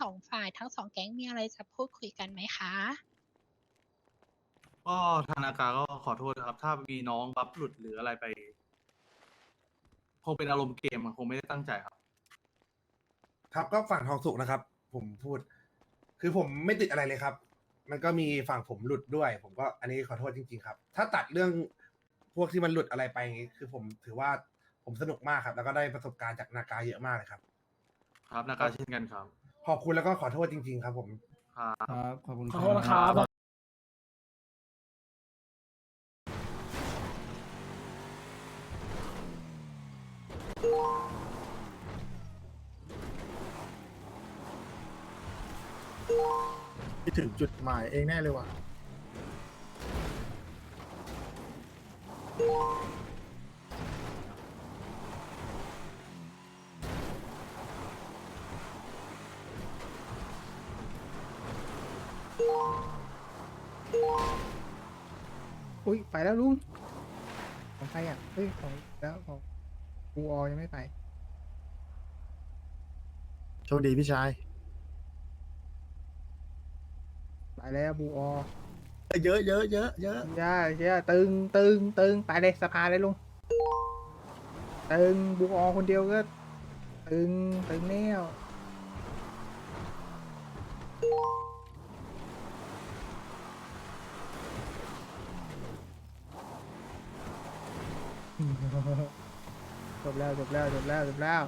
สองฝ่ายทั้งสองแก๊งมีอะไรจะพูดคุยกันไหมคะ ก็ธนากาก็ขอโทษนะครับ ถ้ามีน้องบัฟหลุดหรืออะไรไป คงเป็นอารมณ์เกมอะคงไม่ได้ตั้งใจครับ ครับก็ฝั่งทองสุกนะครับ ผมพูด คือผมไม่ติดอะไรเลยครับ มันก็มีฝั่งผมหลุดด้วย ผมก็อันนี้ขอโทษจริง ๆ ครับ ถ้าตัดเรื่องพวกที่มันหลุดอะไรไปอย่างงี้คือผมถือว่าผมสนุกมากครับ แล้วก็ได้ประสบการณ์จากนากาเยอะมากเลยครับ ครับนากาเช่นกันครับ ขอบคุณแล้วก็ขอโทษจริง ๆ ครับผมครับครับ ขอบคุณขอโทษนะครับ ที่ถึงจุดหมายเองแน่เลยว่ะ อุ้ยไปแล้วลุงของใครอะเฮ้ยของแล้วของกูออยังไม่ไปโชคดีพี่ชายไปแล้วบูออเยอะเยอะเยอะเยอะย่าย่าตึงตึงตึงไปเลยสภาเลยลุงตึงบูออคนเดียวก็ ตึงตึงแนว จบแล้วจบแล้วจบแล้วจบแล้ว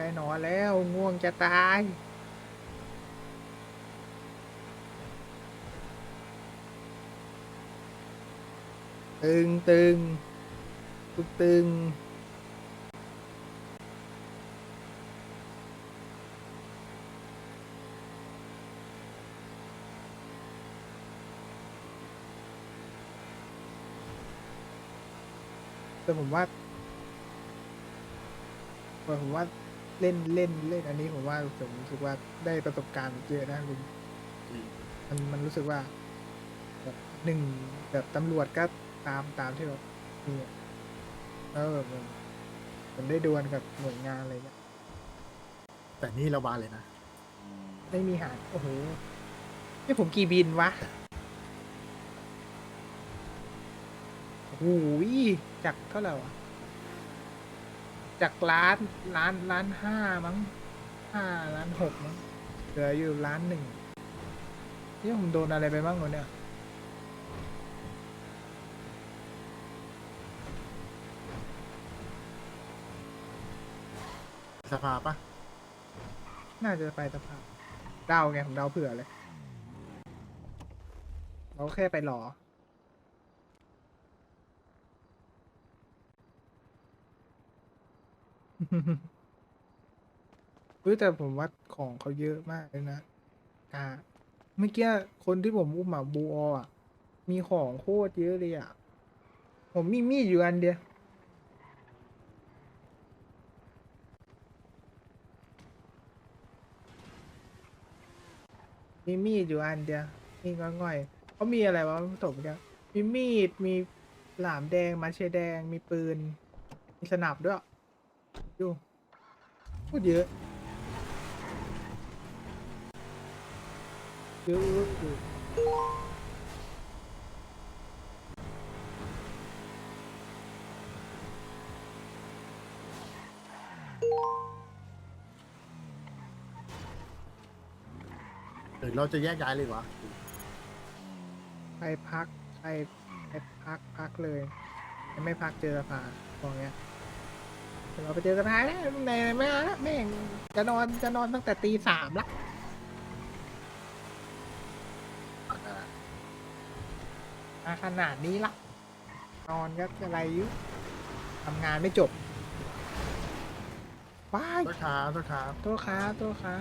ได้นอนแล้วง่วงจะตายตึงตึงตึงตึงแต่ผมว่าแต่ผมว่า เล่นเล่นเล่นอันนี้ผมว่าผมรู้สึกว่าได้ประสบการณ์เยอะนะลุงมันมันรู้สึกว่าแบบหนึ่งแบบตำรวจก็ตามตามที่เรามีอะแล้วแบบมันมันได้ดวลกับหน่วยงานอะไรเงี้ยแต่นี่เราบานเลยนะ ไม่มีหารโอ้โหนี่ผมกี่บินวะโอ้โหจากเท่าไหร่วะ จากล้านล้านล้านห้ามั้งห้าล้านหกมั้งเหลืออยู่ล้านหนึ่งนี่ผมโดนอะไรไปบ้างวะเนี่ยสภาปะน่าจะไปสภาพเดาไงผมเดาเผื่อเลย เราแค่ไปรอ เฮ้ยแต่ผมว่าของเขาเยอะมากเลยนะอ่าเมื่อกี้คนที่ผมอุ้มอะบูออะ มีของโคตรเยอะเลยอะ ผมมีมีดอยู่อันเดียวมีมีดอยู่อันเดียวมีง่อยๆเขามีอะไรวะผสมกันมีมีด มีหลามแดงมาเชแดง มีปืน มีสนับด้วย ดูพูดเยอะเยอะอยู่หรือเราจะแยกย้ายเลยวะไปพักไปไปพักพักเลย ไม่พักเจอสภาบอกเงี้ย เดี๋ยวเราไปเจอกันท้ายแล้วในไม่เอาละแม่งจะนอนจะนอนตั้งแต่ตีสามละมาขนาดนี้ละนอนก็อะไรอยู่ทำงานไม่จบว้ตัวขาตัวขาตัวขาตัวขา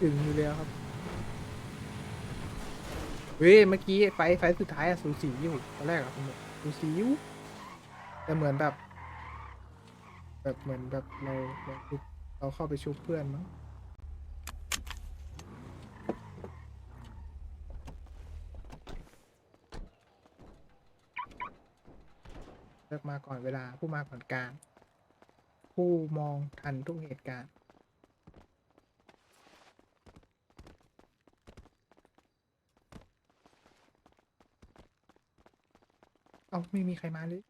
ถึงอยู่แล้วครับ เฮ้ยเมื่อกี้ไฟไฟสุดท้ายอะสูสีอยู่ตอนแรกอะสูสีอยู่แต่เหมือนแบบ แบบเหมือนแบบเราเราเราเข้าไปชุบเพื่อนมั้งเลือกมาก่อนเวลาผู้มาก่อนการ ผู้มองทันทุกเหตุการณ์ เอาไม่มีใครมาเลย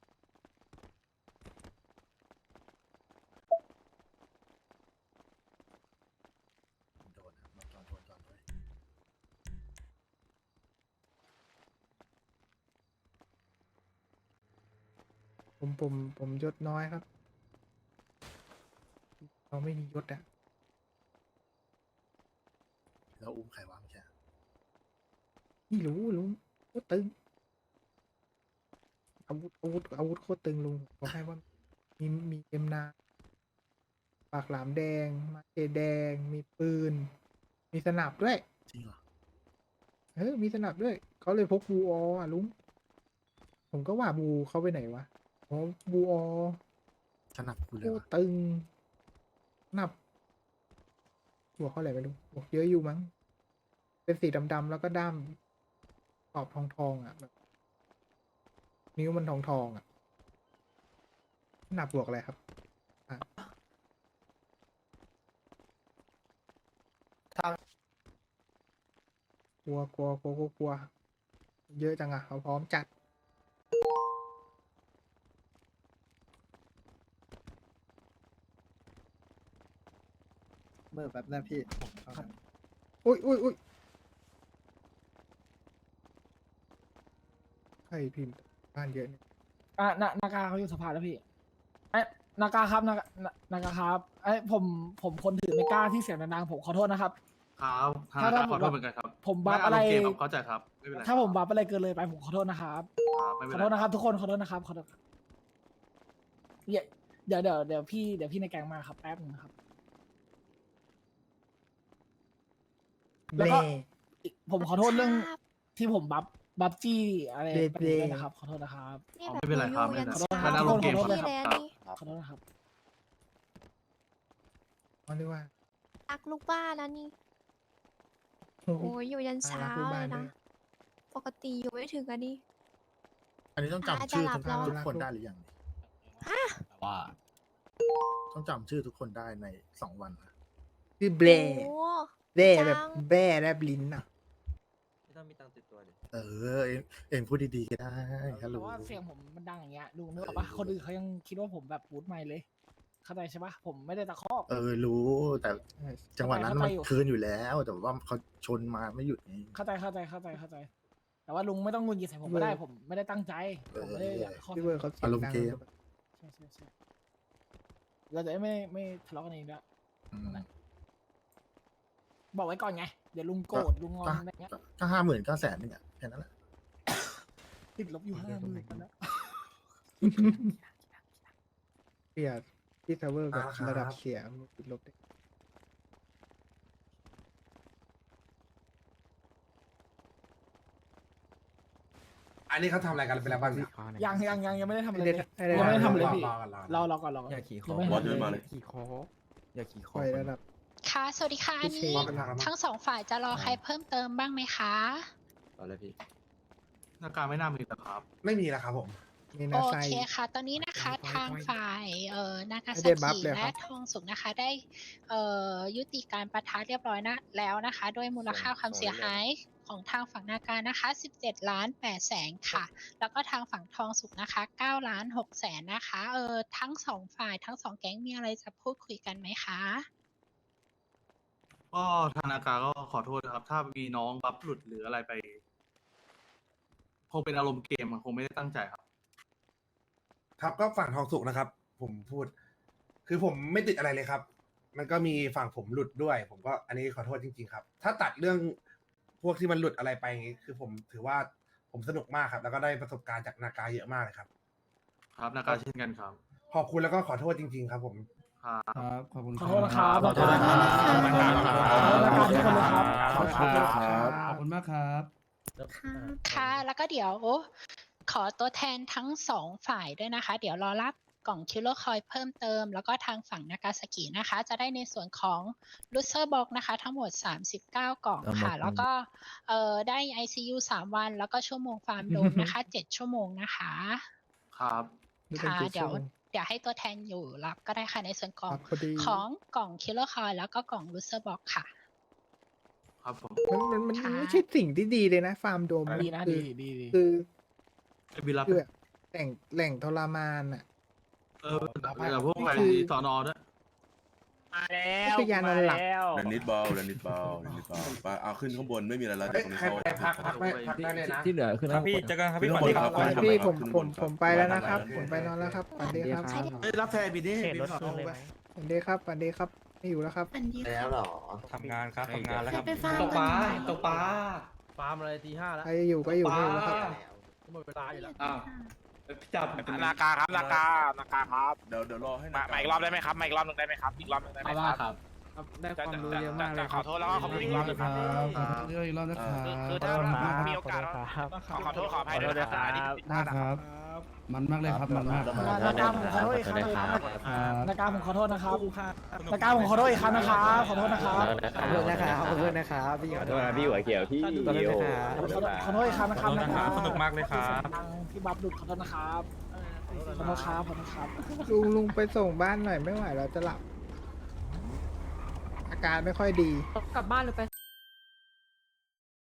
โดนนะมาจอนโดนจอนด้วยผมผมผมยศน้อยครับ เราไม่มียศอะแล้วอุ้มใครวะเมื่อกี้ไม่รู้ลุงโคตรตึง อาวุธอาวุธอาวุธโคตรตึงลุงบอกให้ว่ามีมีเอ็มนาปากหลามแดง มาเชแดง มีปืน มีสนับด้วยจริงเหรอเออมีสนับด้วย เขาเลยพกบูอออะลุง ผมก็ว่าบูเขาไปไหนวะอ๋อบูออถนัดกูเลโคยตรวะตึงนับหัวเขาอะไรไม่รู้บอกเยอะอยู่มั้ง เป็นสีดำๆแล้วก็ด้ามขอบทองทองๆอะแบบ นิ้วมันทองทองๆอะหนับบวกอะไรครับอะกลัวกลัวกลัวกลัวกลัว เยอะจังอะเขาพร้อมจัด เมื่อแบบหน้าพี่ผมเข้ามาอุ้ยอุ้ยอุ้ยใครพิมพ์ บ้านเยอะเนี่ยอะนานาคาเขาอยู่สภาแล้วพี่ไอ้ยนากาครับนากานานาคาครับไอ้ยผมผมคนถือไม่กล้าที่เสียงดังๆผมขอโทษนะครับ ครับทางถ้าการถ้าขอโทษเหมือนกันครับผมบัฟอะไร ม่ารมณ์เกมครับเข้าใจครับไม่เป็นไรถ้าผมบัฟอะไรเกินเลยไปผมขอโทษนะครับ ครับไม่ขเป็อนไรโทษนะครับทุกคนขอโทษนะครับขอโทษครับเดี๋ยวเดี๋ยวเดี๋ยวเดี๋ยวพี่เดี๋ยวพี่ในแกงมาครับแป๊บนึงนะครับ แล้วก็อีกผมขอโทษเรื่องที่ผมบัฟ บัฟจี้อะไรเบรไปเบรด้วยนะครับ ขอโทษนะครับอ๋อไม่เป็นไรครับไม่เป็นไรขอโทษนะคมัรับนอารมณ์เกมขอโทษครับเลยครับขอโทษนะครับ เขาเรียกว่ารักลูกบ้านแล้วนี่ โอ้โหโอ้ยอยู่ยันเช้ารักลูกเลบ้านยด้นะวยปกติอยู่ไม่ถึงกันนี่อันนี้ต้องอะจำชื่อจะหลัทุบกแล้วทุกคนได้หรือยังว่าต้องจำชื่อทุกคนได้ในสองวันนะคือเบรโอ้ เบรแบบจังแบ่แลบลิ้นอะไม่ ต้องมีตังค์ติดตัวดิเออเองเองพูดดีๆก็ได้ฮัลโหลแต่ว่าเสียงผมมันดังอย่างเงี้ยลุงนึกออกปะคนอื่นเขายังคิดว่าผมแบบพูดไม่เลย เข้าใจใช่ปะผมไม่ได้ตะคอก เออรู้แต่จังหวะนั้นเข้ามันใจอยู่คืนอยู่แล้ว แต่ว่าเขาชนมาไม่หยุดไง เข้าใจเข้าใจเข้าใจเข้าใจ แต่ว่าลุงไม่ต้องงุนงิดใส่ผมก็ได้ผมไม่ได้ตั้งใจผมไม่ได้อยากข้อพี่เวอร์เขาเสียงอารมณ์ดังเกม ใช่ใช่ใช่เราจะได้ไม่ไม่ทะเลาะกันเองด้วยอืม บอกไว้ก่อนไง เดี๋ยวลุงโกรธลุงงอนอะไรเงี้ยก็ก็ห้าหมื่นเก้าแสนนึงอะแค่นั้นแหละติดลบอยู่ห้าหมื่นกันแล้วเสียพี่เซเวอร์แบบอ่าครับระดับเสียงติดลบได้อันนี้เขาทำอะไรกันไปแล้วบ้างเนี่ยยังยังยังยังไม่ได้ทำอะไรไม่เลได้ยทำไม่ได้ยังไม่ได้ทำอะไรรอพี่รอกันรอกันรอรอก่อนรอก่อนอย่าขี่คอยังไม่บอสทำเดินอะไรมาเลเลยยขี่คออย่าขี่คปอล่อยระดับ ค่ะ สวัสดีค่ะอันพี่นี้เชเป็นทางแล้วมั้ง ทั้งสองฝ่ายจะรอใครเพิ่มเติมบ้างไหมคะเอาเลยพี่ หน้าการไม่น่ามีแต่ครับ ไม่มีแล้วครับผมมีโอนาไซ เคค่ะ ตอนนี้นะคะทางฝ่ายเอ่อนากาไม่ซาได้บัฟกิเลยครัและบ ทองสุกนะคะได้เอ่อยุติการประทะเรียบร้อยนะแล้วนะคะด้วยมูลค่าความเสียหายของทางฝั่งนาการนะคะ 17 ล้าน8แสนค่ะ แล้วก็ทางฝั่งทองสุกนะคะ 9 ล้าน6แสนนะคะเออทั้งสองฝ่ายทั้งสองแก๊งมีอะไรจะพูดคุยกันไหมคะ ก็ทางนาการก็ขอโทษนะครับ ถ้ามีน้องบัฟหลุดหรืออะไรไป คงเป็นอารมณ์เกมอะคงไม่ได้ตั้งใจครับ ครับก็ฝั่งทองสุกนะครับ ผมพูด คือผมไม่ติดอะไรเลยครับ มันก็มีฝั่งผมหลุดด้วย ผมก็อันนี้ขอโทษจริง ๆ ครับ ถ้าตัดเรื่องพวกที่มันหลุดอะไรไปอย่างงี้คือผมถือว่าผมสนุกมากครับ แล้วก็ได้ประสบการณ์จากนากาเยอะมากเลยครับ ครับนาการเช่นกันครับ ขอบคุณแล้วก็ขอโทษจริง ๆ ครับ ผม ครับครับขอบคุณขอโทษนะครับขอโทษนะครับขอโทษนะครับทุกคนเลยครับขอบคุณครับขอบคุณมากครับค่ะแล้วก็เดี๋ยว ขอตัวแทนทั้งสองฝ่ายด้วยนะคะ เดี๋ยวรอรับกล่องคิลเลอร์คอยเพิ่มเติม แล้วก็ทางฝั่งนากาสกินะคะ จะได้ในส่วนของลูเซอร์บ็อกนะคะ ทั้งหมด 39 กล่องค่ะ แล้วก็เอ่อได้ ICU 3 วัน แล้วก็ชั่วโมงฟาร์มโดมนะคะ 7 ชั่วโมงนะคะ ครับนี่เป็นค่ะจุดเดี๋ยวส่ง เดี๋ยวให้ตัวแทนอยู่รับก็ได้ค่ะในส่วนของครับพอดี ของกล่องคิลเลอร์คอยแล้วก็กล่องลูเซอร์บ็อกค่ะ ครับผมมันมันมันค่ะ ไม่ใช่สิ่งที่ดีเลยนะ ฟาร์มโดมดีนะคืดีอดีดีคือไอ้บิลรับคือแบบแหล่งแหล่งทรมานอะ เออแต่พวกไปคือสอนอด้วย พยานอนหลับ เดนนิดบอลเดนนิดบอลเดนนิดบอลไปเอาขึ้นข้างบนไม่มีอะไรแล้วเฮ้เดี๋ยยวตรงนี้ใครเขาไปพักพักไม่พักได้เลยนะ ที่เหลือคือนะพี่เจอกันครับขึ้นข้างบนครับไปขึ้นข้างบนพี่คผรับมขึ้นผข้างบมนผมไปแล้วนะครับ ผมไปนอนแล้วครับสวัสดีครับใครได้รับแทนบินนี่บินขอโทษไปสวัสดีครับสวัสดีครับไม่อยู่แล้วครับอันดีแล้วเหรอทำงานครับทำงานแล้วใคครรับไปฟาร์มตกปลากันไหนตกปลาฟาร์มอะไรตีห้าแล้วใครอยู่ก็อยู่ไม่อยู่แล้วครับหมดเวลาอยู่แล้วอ้าว จับนากาครับนากานากาครับเดี๋ยวเดี๋ยวรอให้มามาอีกรอบได้ไหมครับมาอีกรอบหนึ่งได้ไหมครับอีกรอบหนึ่งได้ไหมครับได้ความรู้เยอะมากเลยขอโทษแล้วก็ขอบคุณอีกรอบหนึงคครัรับบเรื่องอีกรอบนะครับคือถ้ามีโอกาสขอขอโทษขออภัยด้วยนะครับอันนี้ผิดพได้ลาดนะคครัรับบ มันมากเลยครับมันมากนาการผมขอโทษอีกครั้งนะครับครับนาการผมขอโทษนะครับนาการผมขอโทษอีกครั้งนะครับขอโทษนะครับขอโทษนะครับขอโทษนะครับพี่ขอโทษนะพี่หัวเขียวพี่ขอโทษนะครับขอโทษขอโทษอีกครั้งนะครับนะครับสนุกมากเลยครับทางพี่บัฟดุขอโทษนะครับขอโทษครับขอโทษครับลุงลุงไปส่งบ้านหน่อยไม่ไหวเราจะหลับอาการไม่ค่อยดี กลับบ้านหรือไป